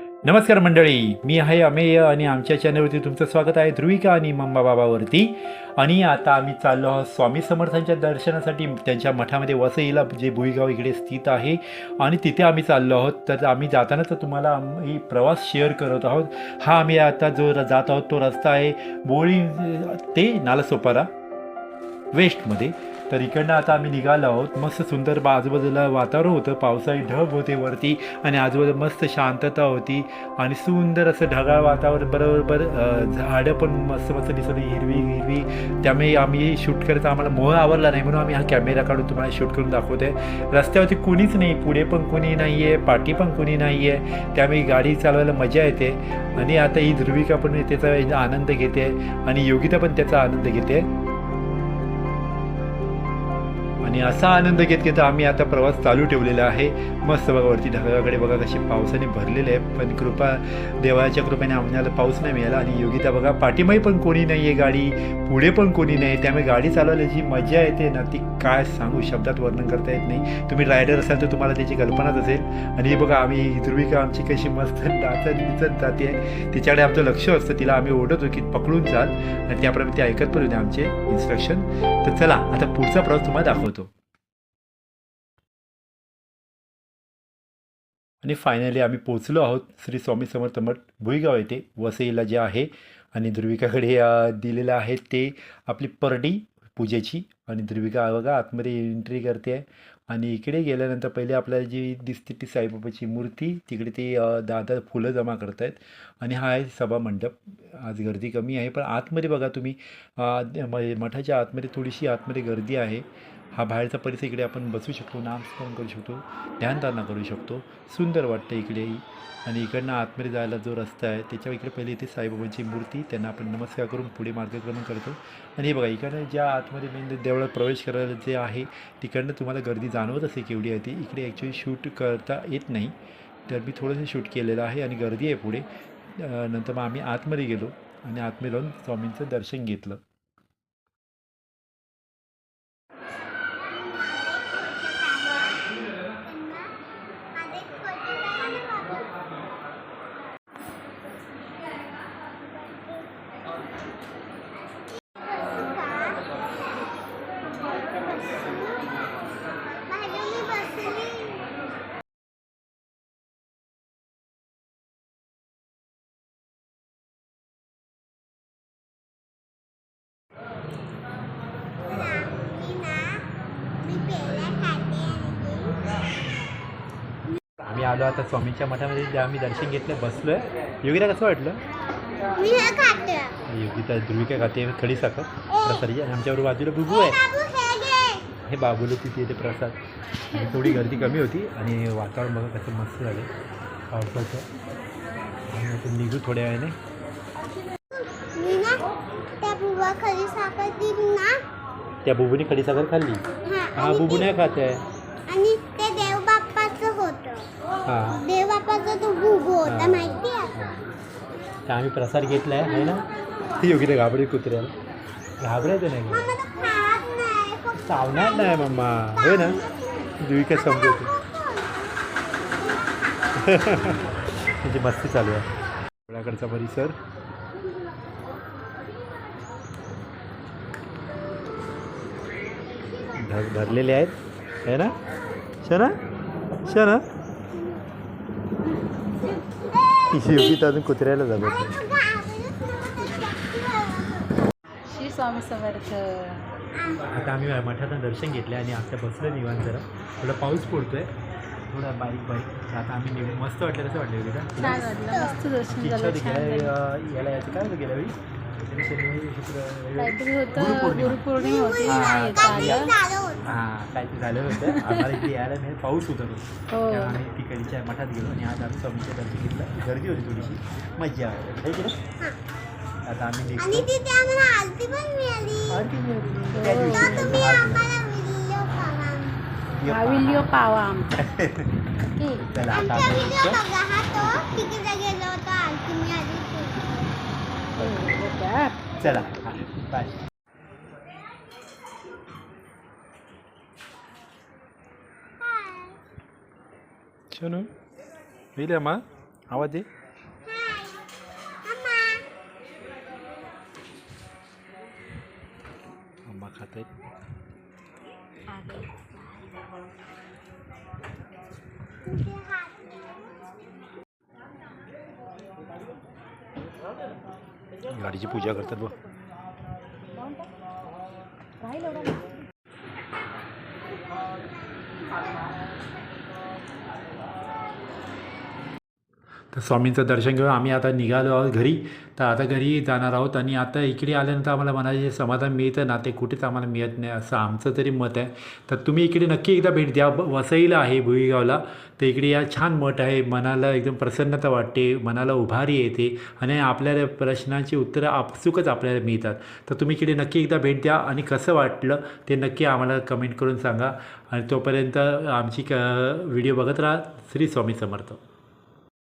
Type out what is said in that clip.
नमस्कार मंडळी मी आहे अमेय आणि आमच्या चॅनलवरती तुमचं स्वागत आहे ध्रुविका आणि मम्मा बाबावरती. आणि आता आम्ही चाललो आहोत स्वामी समर्थांच्या दर्शनासाठी. त्यांच्या मठामध्ये वसईला जे भुईगाव इकडे स्थित आहे. आणि तिथे आम्ही चाललो आहोत. तर आम्ही जाताना तर तुम्हाला आम्ही प्रवास शेअर करत आहोत. हा आम्ही आता जो र- जात आहोत तो रस्ता आहे बोळी ते नालासोपारा वेस्टमध्ये तर इकडनं आता आम्ही निघालो आहोत. मस्त सुंदर आजूबाजूला वातावरण होतं. पावसाळी ढग होते वरती आणि आजूबाजूला मस्त शांतता होती. आणि सुंदर असं ढगाळ वातावरण बरोबर झाडं पण मस्त मस्त दिसत हिरवी हिरवी. त्यामुळे आम्ही शूट करायचा आम्हाला मोह आवडला नाही म्हणून आम्ही हा कॅमेरा काढून तुम्हाला शूट करून दाखवतोय. रस्त्यावरती कुणीच नाही पुढे पण कुणी नाही आहे पाठी पण कुणी नाही आहे त्यामुळे गाडी चालवायला मजा येते. आणि आता ही ध्रुविका पण त्याचा आनंद घेते आणि योगिता पण त्याचा आनंद घेते. आणि असा आनंद घेत घेत आम्ही आता प्रवास चालू ठेवलेला आहे. मस्त बघा वरती ढगाकडे बघा कसे पावसाने भरलेले आहे पण कृपा देवाच्या कृपेने आम्हाला पाऊस नाही मिळाला आणि योगिता बघा पाठीमाही पण कोणी नाही आहे गाडी पुढे पण कोणी नाही त्यामुळे गाडी चालवायला जी मजा येते ना ती काय सांगू शब्दात वर्णन करता येत नाही. तुम्ही रायडर असाल तर तुम्हाला त्याची कल्पनाच असेल. आणि हे बघा आम्ही ध्रुविका आमची कशी मस्त नाचत दिसत जाते तिच्याकडे आमचं लक्ष असतं तिला आम्ही ओढतो की पकडून जात आणि त्याप्रमाणे ते ऐकत पण होते आमचे इन्स्ट्रक्शन तर चला आता पुढचा प्रवास तुम्हाला दाखवतो. आणि फायनली आम्ही पोचलो आहोत श्री स्वामी समर्थ मठ भुईगाव येथे. वसईला जे आहे आणि ध्रुविकाकडे दिलेलं आहे ते आपली परडी पूजेची. आणि ध्रुविका बघा आतमध्ये एंट्री करते आहे. आणि इकडे गेल्यानंतर पहिले आपल्याला जी दिसते ती साईबाबाची मूर्ती तिकडे ते दादा फुलं जमा करत आहेत आणि हा आहे सभा मंडप. आज गर्दी कमी आहे पण आतमध्ये बघा तुम्ही म- मठाच्या आतमध्ये थोडीशी आतमध्ये गर्दी आहे. हा बाहेरचा परिसर इकडे आपण बसू शकतो नामस्मरण करू शकतो ध्यानधारणा करू शकतो. सुंदर वाटतं इकडेही आणि इकडनं आतमध्ये जायला जो रस्ता आहे त्याच्या इकडे पहिले इथे साईबाबांची मूर्ती त्यांना आपण नमस्कार करून पुढे मार्गक्रमण करतो. आणि हे बघा इकडनं ज्या आतमध्ये मेन देवळात प्रवेश करायला जे आहे तिकडनं तुम्हाला गर्दी जाणवत असे केवढी आहे ती इकडे ॲक्च्युली शूट करता येत नाही. तर मी थोडंसं शूट केलेलं आहे आणि गर्दी आहे पुढे. नंतर मग आम्ही आतमध्ये गेलो आणि आतमध्ये जाऊन स्वामींचं दर्शन घेतलं. आम्ही आलो आता स्वामींच्या मठामध्ये जे आम्ही दर्शन घेतलं बसलो आहे योगिता कसं वाटलं? योगिता ध्रुविका खाते खडी साखर आमच्याबरोबर बाजूला बुबू आहे. हे बाबूला तिथे येते प्रसाद. आणि थोडी गर्दी कमी होती आणि वातावरण बघा कसं मस्त झालं. पावसाचं. आणि आता निघू थोड्या वेळाने. त्या बुबूने खडी साखर खाल्ली? हा बुबू ते- नाही खात आहे. आणि ते देव बाप्पाचं होतं. हां. देव बाप्पाचा तो बुबू होता. माहिती आहे? आम्ही प्रसाद घेतला आहे ना? ती योगिता घाबरे कुत्र्याला. घाबरायचं नाही मम्मा तो खात नाही फक्त चावणार नाही मम्मा होय ना? जुईका समजवते त्याची मस्ती चालू आहे. डोळ्याकडचा परिसर. ढग भरलेले आहेत. है ना? शना? शना? योगिता अजून कुत्र्याला श्री स्वामी समर्थ. आता आम्ही मठातून दर्शन घेतले आणि आता बसलो निवांत जरा. थोडा पाऊस पडतोय. थोडा बारीक बारीक. आता आम्ही निघू मस्त वाटलं कसं वाटलं छान वाटलं. मस्त दर्शन झालं गेल्या याला याचं काय होतं गेल्या वेळी? काहीतरी होतं. गुरुपौर्णिमा. गुरुपौर्णिमा होती. हा, नाही येता काहीतरी आलं झालं होतं. हां काय ते झालं होतं. आम्हाला इथे यायला नाही पाऊस होता तो. हो. आम्ही तिकडच्या मठात गेलो आणि आज आम्ही स्वामीच्या दर्शन घेतलं. गर्दी होती थोडीशी. मज्जा आली? आता आम्ही आणि निघतो तिथे आम्हाला आरती पण मिळाली आरती मिळाली. हो. त्या तर दिवशी तुम्ही आरती. आम्हाला व्हिडिओ पाहा ये हा पहा. व्हिडिओ पावा आमचा ठीक. चला आता आमचा आम्ही व्हिडिओ निघतो. बघा हा तो तिकडे गेलो होतो आरती मिळाली हो, बघा. चला बाय शनू होईल अम्मा आवाज खात आहेत गाडीची पूजा करतात बघ. राहील स्वामींचं दर्शन घेऊन आम्ही आता निघालो आहोत घरी. तर आता घरी जाणार आहोत आणि आता इकडे आल्यानंतर आम्हाला मनाचे जे समाधान मिळतं ना? ते कुठेच आम्हाला मिळत नाही. असं आमचं तरी मत आहे. तर तुम्ही इकडे नक्की एकदा भेट द्या. वसईला आहे भुईगावला. तर इकडे या छान मठ आहे. मनाला एकदम प्रसन्नता वाटते. मनाला उभारी येते. आणि आपल्याला प्रश्नांची उत्तरं आपसुकच आपल्याला मिळतात. तर तुम्ही इकडे नक्की एकदा भेट द्या. आणि कसं वाटलं ते नक्की आम्हाला कमेंट करून सांगा. आणि तोपर्यंत आमची क व्हिडिओ बघत राहा. श्री स्वामी समर्थ.